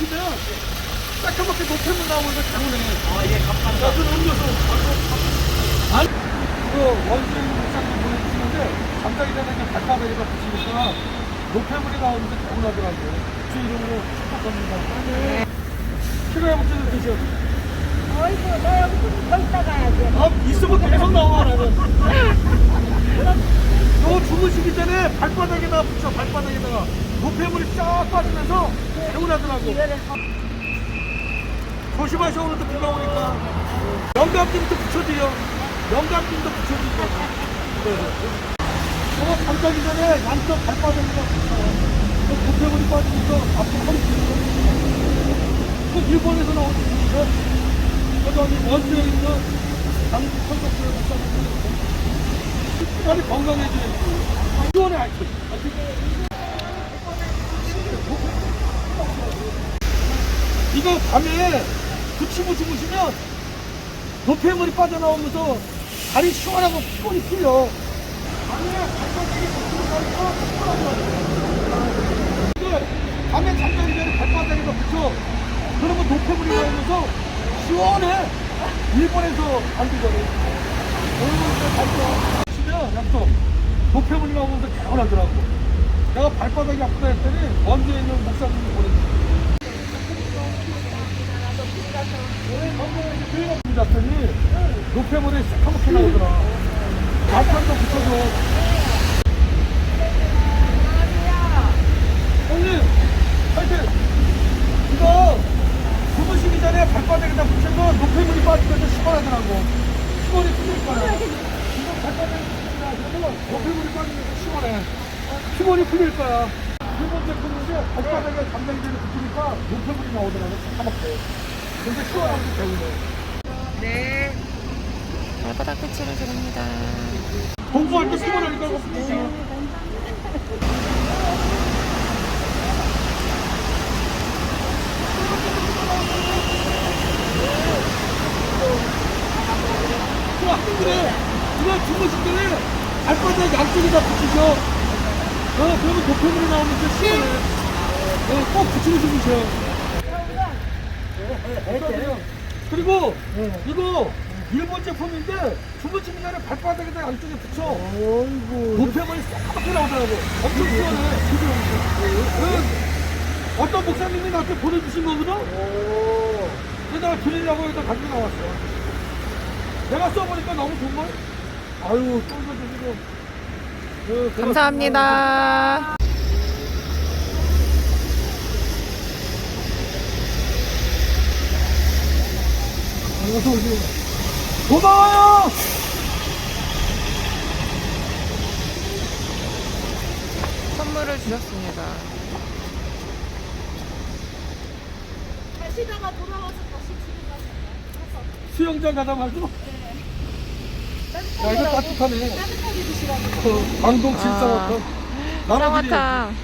시키면 깔끔하게 높이면 나오니까 장훈이. 아, 예, 감사합니다. 나도 옮겨서 바로. 그 원수 목장님 보내주시는데 감자기 전에 그냥 닭가베리가 붙이니까 노폐물이 나오면서 개운하더라고요. 주 이름으로 축복합니다. 네. 필요해 붙이는 드셔. 어이구, 너 여기 좀 있다 가야지. 아, 있으면 계속 이거를 조심하셔, 오늘도 비가 오니까. 영감님도 붙여줘요. 영감님도 붙여주세요. 네. 저거 잠자기 전에 양쪽. 그 노폐물이 빠지면서 앞으로 허리 그 일본에서 나온 분인데, 저기 원주에 있는 강천덕수에 목사님 빨리 건강해져야지. 시원해, 하여튼. 이거 밤에 붙이고 주무시면 노폐물이 빠져나오면서 다리 시원하고 피곤이 풀려. 밤에 발바닥에 붙이고 자니까 시원하더라고요. 근데 밤에 잠자기 전에 발바닥에다 붙여. 그러면 노폐물이 나오면서 시원해. 일본에서 반기 전에. 오늘 발도 치면 약속 노폐물이 나오면서 개운하더라고. 내가 발바닥이 아프다 했더니 원주에 있는 목사님이 보내줬어. 잡더니 노폐물이 새카맣게 나오더라. 발판도 붙여줘. 형님, 하여튼 이거 주무시기 전에 발바닥에다 붙여서 노폐물이 빠지면서 시원하더라고. 시원이 풀릴 거야. 이거 발바닥에 붙여서 노폐물이 빠지면서 시원해. 시원이 풀릴 거야. 두 번째 푸는데 발바닥에 담당이 전에 붙이니까 노폐물이 나오더라고. 새카맣게. 근데 배우네. 네. 발바닥 패치를 드립니다. 공부할 때 이거 붙이죠. 좋아, 그래. 이거 주무실 때는 발바닥 양쪽에다 붙이죠. 어, 그러면 노폐물이 나오면서 시원해. 어, 꼭 붙이고 주무세요. 그리고 이거 일본 제품인데 주무시기 전에 발바닥에다 양쪽에 붙여. 노폐물이 싹하게 나오더라고. 엄청 시원해. 응. 어떤 목사님이 나한테 보내주신 거거든? 그래서 내가 드리려고 해서 가지고 나왔어. 내가 써보니까 너무 좋은 걸? 아유, 또 이거 드리고. 그, 그래서 감사합니다. 어서 오세요. 고마워요! 선물을 주셨습니다. 가시다가 돌아와서 다시 집에 가서 수영장 가다 말고. 야, 이거 따뜻하네. 따뜻하게 드시라고. 어, 광동 아. 칠성어터. 나눠드려. 쌍화탕.